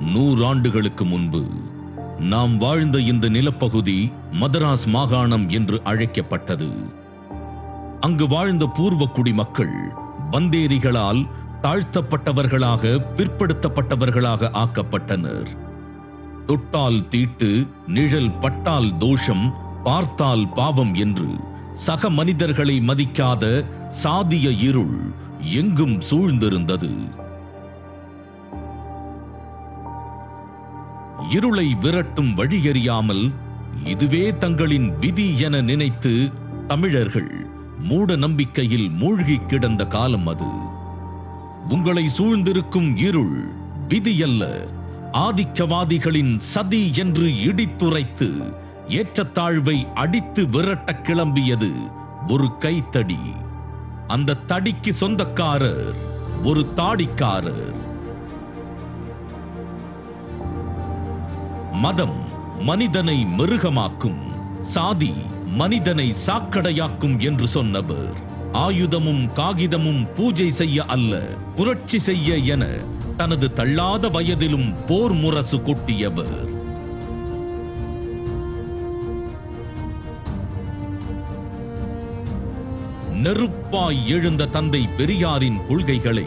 நூறாண்டுகளுக்கு முன்பு நாம் வாழ்ந்த இந்த நிலப்பகுதி மதராஸ் மாகாணம் என்று அழைக்கப்பட்டது. அங்கு வாழ்ந்த பூர்வ குடிமக்கள் பந்தேரிகளால் தாழ்த்தப்பட்டவர்களாக பிற்படுத்தப்பட்டவர்களாக ஆக்கப்பட்டனர். தொட்டால் தீட்டு நிழல் பட்டால் தோஷம் பார்த்தால் பாவம் என்று சக மனிதர்களை மதிக்காத சாதிய இருள் எங்கும் சூழ்ந்திருந்தது. இருளை விரட்டும் வழியறியாமல் இதுவே தங்களின் விதி என நினைத்து தமிழர்கள் மூட நம்பிக்கையில் மூழ்கி கிடந்த காலம் அது. உங்களை சூழ்ந்திருக்கும் இருள் விதியல்ல ஆதிக்கவாதிகளின் சதி என்று இடித்துரைத்து ஏற்றத்தாழ்வை அடித்து விரட்டக் கிளம்பியது ஒரு கைத்தடி. அந்த தடிக்கு சொந்தக்காரர் ஒரு தாடிக்காரர். மதம் மனிதனை மிருகமாக்கும். சாதி மனிதனை சாக்கடையாக்கும் என்று சொன்னவர் ஆயுதமும் காகிதமும் பூஜை செய்ய அல்ல புரட்சி செய்ய என தனது தள்ளாத வயதிலும் போர் முரசு கொட்டியவர் நெருப்பாய் எழுந்த தந்தை பெரியாரின் கொள்கைகளை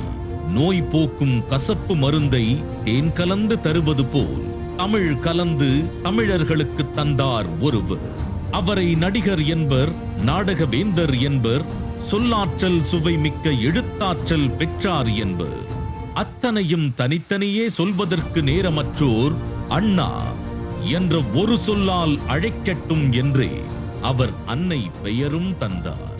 நோய் போக்கும் கசப்பு மருந்தை தேன் கலந்து தருவது போல் தமிழ் கலந்து தமிழர்களுக்கு தந்தார் ஒருவர். அவரை நடிகர் என்பர் நாடகவேந்தர் என்பர் சொல்லாற்றல் சுவை மிக்க எழுத்தாற்றல் பெற்றார் என்பர். அத்தனையும் தனித்தனியே சொல்வதற்கு நேரமற்றோர் அண்ணா என்ற ஒரு சொல்லால் அழைக்கட்டும் என்றே அவர் அன்னை பெயரும் தந்தார்.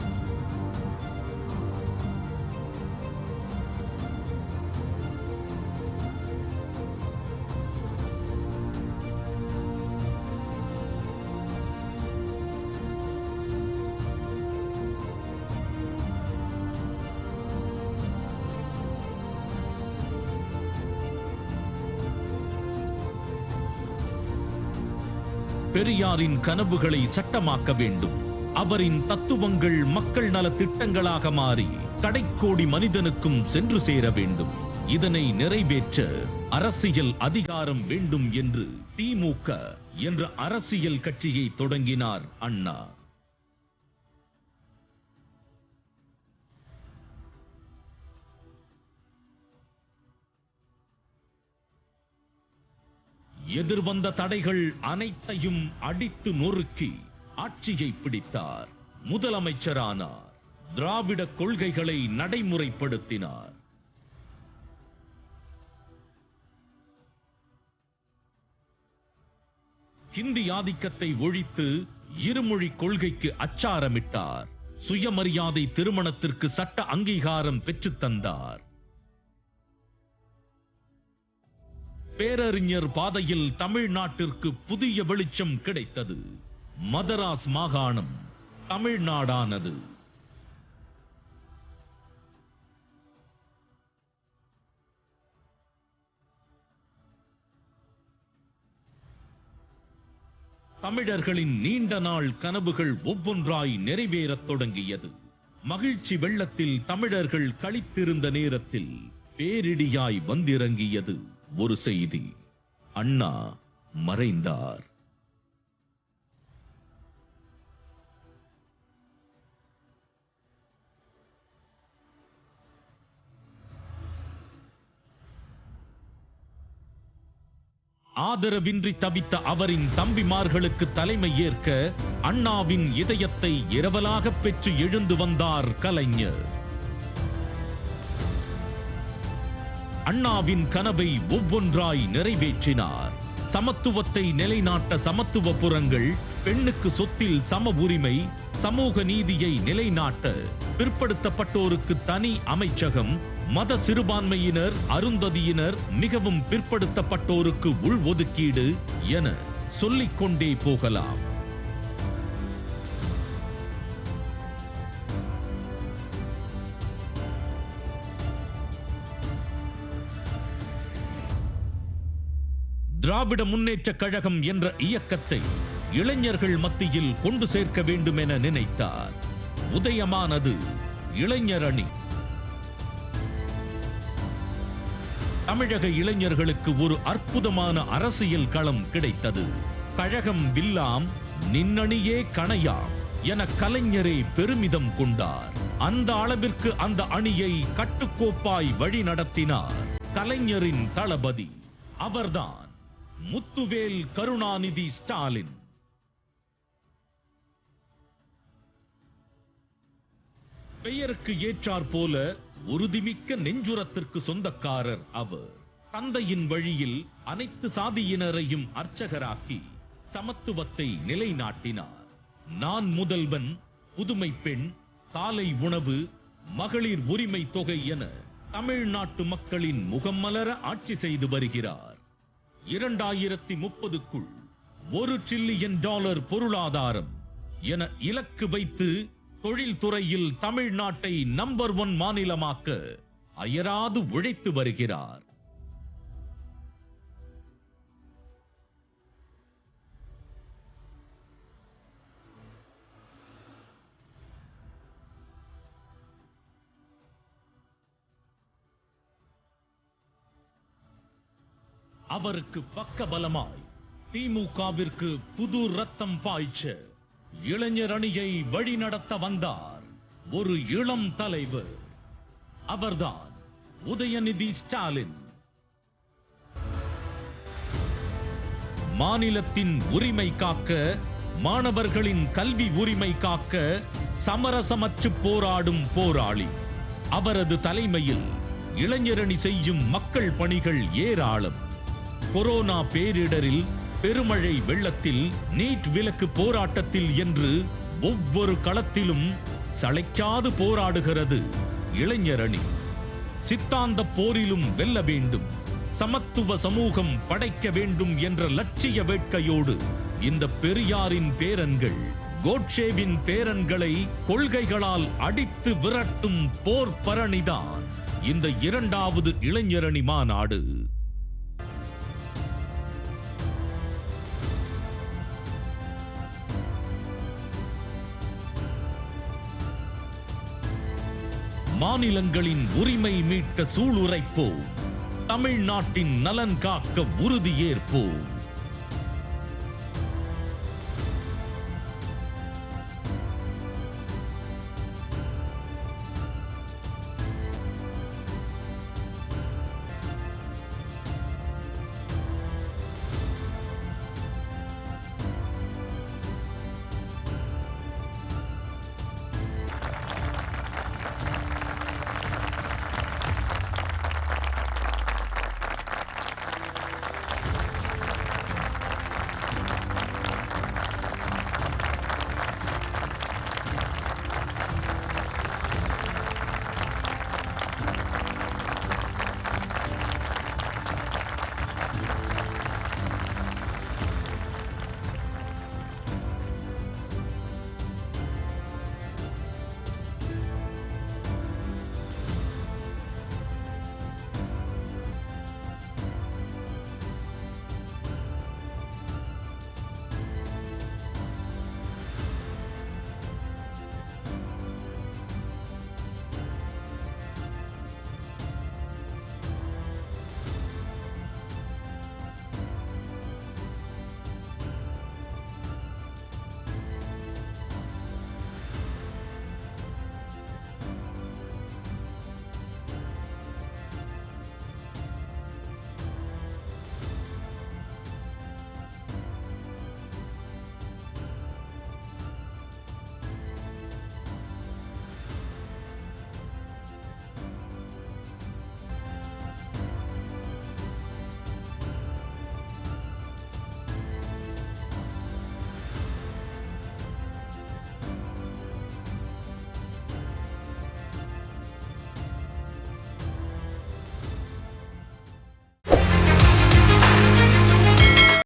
பெரியாரின் கனவுகளை சட்டமாக்க வேண்டும். அவரின் தத்துவங்கள் மக்கள் நல திட்டங்களாக மாறி கடைக்கோடி மனிதனுக்கும் சென்று சேர வேண்டும். இதனை நிறைவேற்ற அரசியல் அதிகாரம் வேண்டும் என்று திமுக என்ற அரசியல் கட்சியை தொடங்கினார் அண்ணா. எதிர்வந்த தடைகள் அனைத்தையும் அடித்து நொறுக்கி ஆட்சியை பிடித்தார். முதலமைச்சரானார். திராவிட கொள்கைகளை நடைமுறைப்படுத்தினார். ஹிந்தி ஆதிக்கத்தை ஒழித்து இருமொழி கொள்கைக்கு அச்சாரமிட்டார். சுயமரியாதை திருமணத்திற்கு சட்ட அங்கீகாரம் பெற்றுத்தந்தார் பேரறிஞர் பாதையில் தமிழ்நாட்டிற்கு புதிய வெளிச்சம் கிடைத்தது. மதராஸ் மாகாணம் தமிழ்நாடானது. தமிழர்களின் நீண்ட நாள் கனவுகள் ஒவ்வொன்றாய் நிறைவேறத் தொடங்கியது. மகிழ்ச்சி வெள்ளத்தில் தமிழர்கள் கழித்திருந்த நேரத்தில் பேரிடியாய் வந்திறங்கியது. ஒரு செய்தி. அண்ணா மறைந்தார். ஆதரவின்றி தவித்த அவரின் தம்பிமார்களுக்கு தலைமை ஏற்க அண்ணாவின் இதயத்தை இரவலாக பெற்று எழுந்து வந்தார் கலைஞர். அண்ணாவின் கனவை ஒவ்வொன்றாய் நிறைவேற்றினார். சமத்துவத்தை நிலைநாட்ட சமத்துவ புறங்கள் பெண்ணுக்கு சொத்தில் சம உரிமை சமூக நீதியை நிலைநாட்ட பிற்படுத்தப்பட்டோருக்கு தனி அமைச்சகம் மத சிறுபான்மையினர் அருந்ததியினர் மிகவும் பிற்படுத்தப்பட்டோருக்கு உள் ஒதுக்கீடு என சொல்லிக்கொண்டே போகலாம். திராவிட முன்னேற்ற கழகம் என்ற இயக்கத்தை இளைஞர்கள் மத்தியில் கொண்டு சேர்க்க வேண்டும் என நினைத்தார். உதயமானது இளைஞர் அணி. தமிழக இளைஞர்களுக்கு ஒரு அற்புதமான அரசியல் களம் கிடைத்தது. கழகம் வில்லாம் நின்னணியே கணையாம் என கலைஞரே பெருமிதம் கொண்டார். அந்த அளவிற்கு அந்த அணியை கட்டுக்கோப்பாய் வழி நடத்தினார் கலைஞரின் தளபதி. அவர்தான் முத்துவேல் கருணாநிதி ஸ்டாலின். பெயருக்கு ஏற்றார் போல உறுதிமிக்க நெஞ்சுரத்திற்கு சொந்தக்காரர் அவர். தந்தையின் வழியில் அனைத்து சாதியினரையும் அர்ச்சகராக்கி சமத்துவத்தை நிலைநாட்டினார். நான் முதல்வன் புதுமை பெண் காலை உணவு மகளிர் உரிமை தொகை என தமிழ்நாட்டு மக்களின் முகம் மலர ஆட்சி செய்து வருகிறார். இரண்டாயிரத்தி முப்பதுக்குள் ஒரு டிரில்லியன் டாலர் பொருளாதாரம் என இலக்கு வைத்து தொழில்துறையில் தமிழ்நாட்டை நம்பர் ஒன் மாநிலமாக்க அயராது உழைத்து வருகிறார். அவருக்கு பக்கபலமாய் திமுகவிற்கு புது ரத்தம் பாய்ச்ச. இளைஞர் அணியை வழிநடத்த வந்தார் ஒரு இளம் தலைவர். அவர்தான் உதயநிதி ஸ்டாலின். மாநிலத்தின் உரிமை காக்க மாணவர்களின் கல்வி உரிமை காக்க சமரசமற்று போராடும் போராளி. அவரது தலைமையில் இளைஞரணி செய்யும் மக்கள் பணிகள் ஏராளம். கொரோனா பேரிடரில் பெருமழை வெள்ளத்தில் நீட் விலக்கு போராட்டத்தில் என்று ஒவ்வொரு களத்திலும் சளைக்காது போராடுகிறது இளைஞரணி. சித்தாந்த போரிலும் வெல்ல வேண்டும். சமத்துவ சமூகம் படைக்க வேண்டும் என்ற லட்சிய வேட்கையோடு இந்த பெரியாரின் பேரன்கள் கோட்சேவின் பேரன்களை கொள்கைகளால் அடித்து விரட்டும் போர் பரணிதான் இந்த இரண்டாவது இளைஞரணி மாநாடு. மாநிலங்களின் உரிமை மீட்க சூளுரைப்போம். தமிழ்நாட்டின் நலன் காக்க உறுதியேற்போம்.